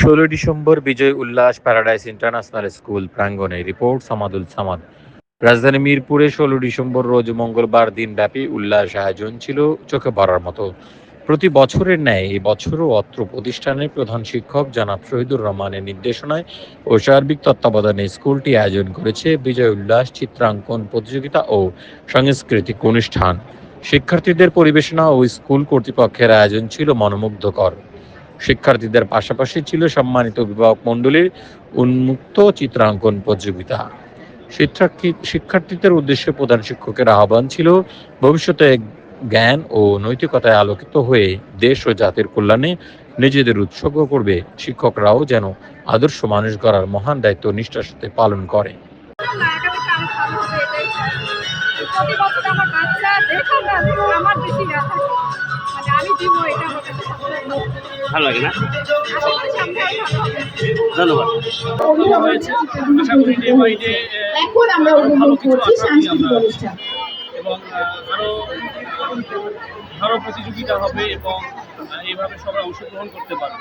ষোলো ডিসেম্বর বিজয় উল্লাস প্যারাডাইস ইন্টারন্যাশনাল স্কুল প্রাঙ্গণে রিপোর্ট সামাদুল সামাদ। রাজধানী মিরপুরে ষোলো ডিসেম্বর রোজ মঙ্গলবার দিনব্যাপী উল্লাস আয়োজন ছিল চোখে পড়ার মতো। প্রতি বছরের ন্যায় এই বছরও অত্র প্রতিষ্ঠানের প্রধান শিক্ষক জনাব শহীদুর রহমানের নির্দেশনায় ও সার্বিক তত্ত্বাবধানে স্কুলটি আয়োজন করেছে বিজয় উল্লাস চিত্রাঙ্কন প্রতিযোগিতা ও সাংস্কৃতিক অনুষ্ঠান। শিক্ষার্থীদের পরিবেশনা ও স্কুল কর্তৃপক্ষের আয়োজন ছিল মনোমুগ্ধকর। শিক্ষার্থীদের পাশাপাশি ছিল সম্মানিত অভিভাবক মণ্ডলীর উন্মুক্ত চিত্রাঙ্কন প্রতিযোগিতা। শিক্ষার্থী, শিক্ষার্থীদের উদ্দেশ্যে প্রধান শিক্ষকের আহ্বান ছিল ভবিষ্যতে জ্ঞান ও নৈতিকতায় আলোকিত হয়ে দেশ ও জাতির কল্যাণে নিজেদের উৎসর্গ করবে। শিক্ষকরাও যেন আদর্শ মানুষ গড়ার মহান দায়িত্ব নিষ্ঠার সাথে পালন করে। ভালো লাগে না। ধন্যবাদ। আশা করি ডে বাই ডে এবং প্রতিযোগিতা হবে এইভাবে সবাই অংশগ্রহণ করতে পারবে।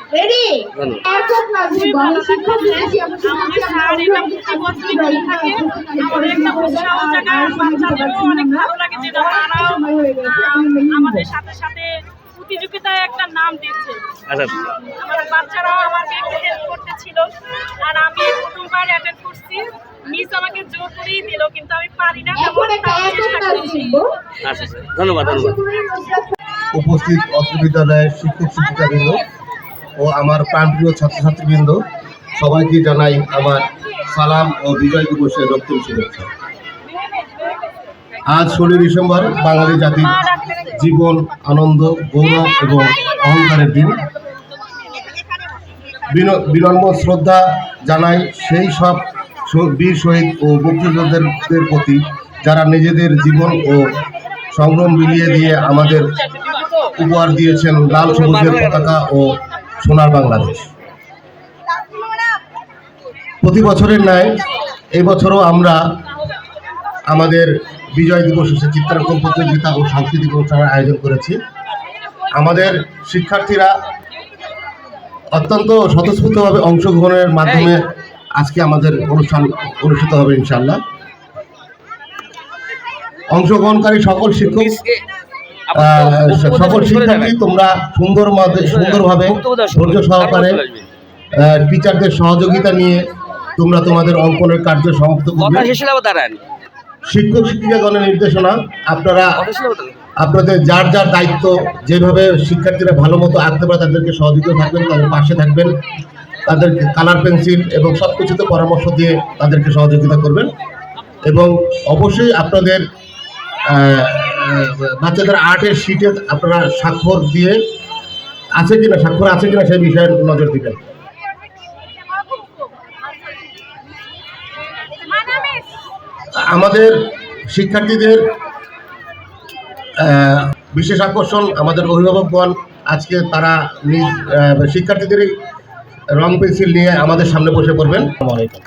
আমাদের একটা উৎসাহ জায়গা বাচ্চাদেরও অনেক ভালো লাগে তারাও আহ, আমাদের সাথে সাথে প্রতিযোগিতায় একটা নাম দিচ্ছে আচ্ছা। আমার বাচ্চারাও আমাকে একটু হেল্প করতেছিল। আর আমি প্রথমবার অ্যাটেন্ড করছি। মিস আমাকে জোর করেই দিল কিন্তু আমি পারি না। চেষ্টা করছি। আচ্ছা আচ্ছা। ধন্যবাদ ধন্যবাদ। উপস্থিত অত্র বিদ্যালয়ের শিক্ষক শিক্ষিকাবৃন্দ ও আমার প্রাণপ্রিয় ছাত্রছাত্রীবৃন্দ সবাইকে জানাই আমার সালাম ও বিজয় দিবসের রক্তিম শুভেচ্ছা। আজ ষোলোই ডিসেম্বর বাঙালি জাতির জীবন, আনন্দ, গৌরব এবং অহংকারের দিন। বিন- বিনম্র শ্রদ্ধা জানাই সেই সব বীর শহীদ ও মুক্তিযোদ্ধাদের প্রতি, যারা নিজেদের জীবন ও সংগ্রাম মিলিয়ে দিয়ে আমাদের উপহার দিয়েছেন লাল সবুজের পতাকা ও সোনার বাংলাদেশ। প্রতি বছরের ন্যায় এবছরও আমরা আমাদের বিজয় দিবস এসে চিত্রাঙ্কন প্রতিযোগিতা ও সাংস্কৃতিক অনুষ্ঠানের আয়োজন করেছি। আমাদের শিক্ষার্থীরা অত্যন্ত স্বতঃস্ফূর্তভাবে অংশগ্রহণের মাধ্যমে আজকে আমাদের অনুষ্ঠান অনুষ্ঠিত হবে ইনশাল্লাহ অংশগ্রহণকারী সকল শিক্ষক সকল শিক্ষার্থী তোমরা সুন্দর সুন্দরভাবে ধৈর্য সহকারে টিচারদের সহযোগিতা নিয়ে তোমরা তোমাদের অঙ্কনের কার্য সমাপ্ত করবে। শিক্ষক শিক্ষিকাগণের নির্দেশনা, আপনারা। আপনাদের যার যার দায়িত্ব, যেভাবে শিক্ষার্থীরা ভালো মতো আঁকতে পারে তাদেরকে সহযোগিতা থাকবেন, তাদের পাশে থাকবেন, তাদেরকে কালার পেন্সিল এবং সব কিছুতে পরামর্শ দিয়ে তাদেরকে সহযোগিতা করবেন এবং অবশ্যই আপনাদের বাচ্চাদের আর্টের শিটে আপনারা স্বাক্ষর দিয়ে আছে কিনা, স্বাক্ষর আছে কিনা সেই বিষয়ে নজর দিবেন আমাদের শিক্ষার্থীদের বিশেষ আকর্ষণ আমাদের অভিভাবকগণ, আজকে তারা নিজ শিক্ষার্থীদেরই রং পেন্সিল নিয়ে আমাদের সামনে বসে পড়বেন আসসালামু আলাইকুম।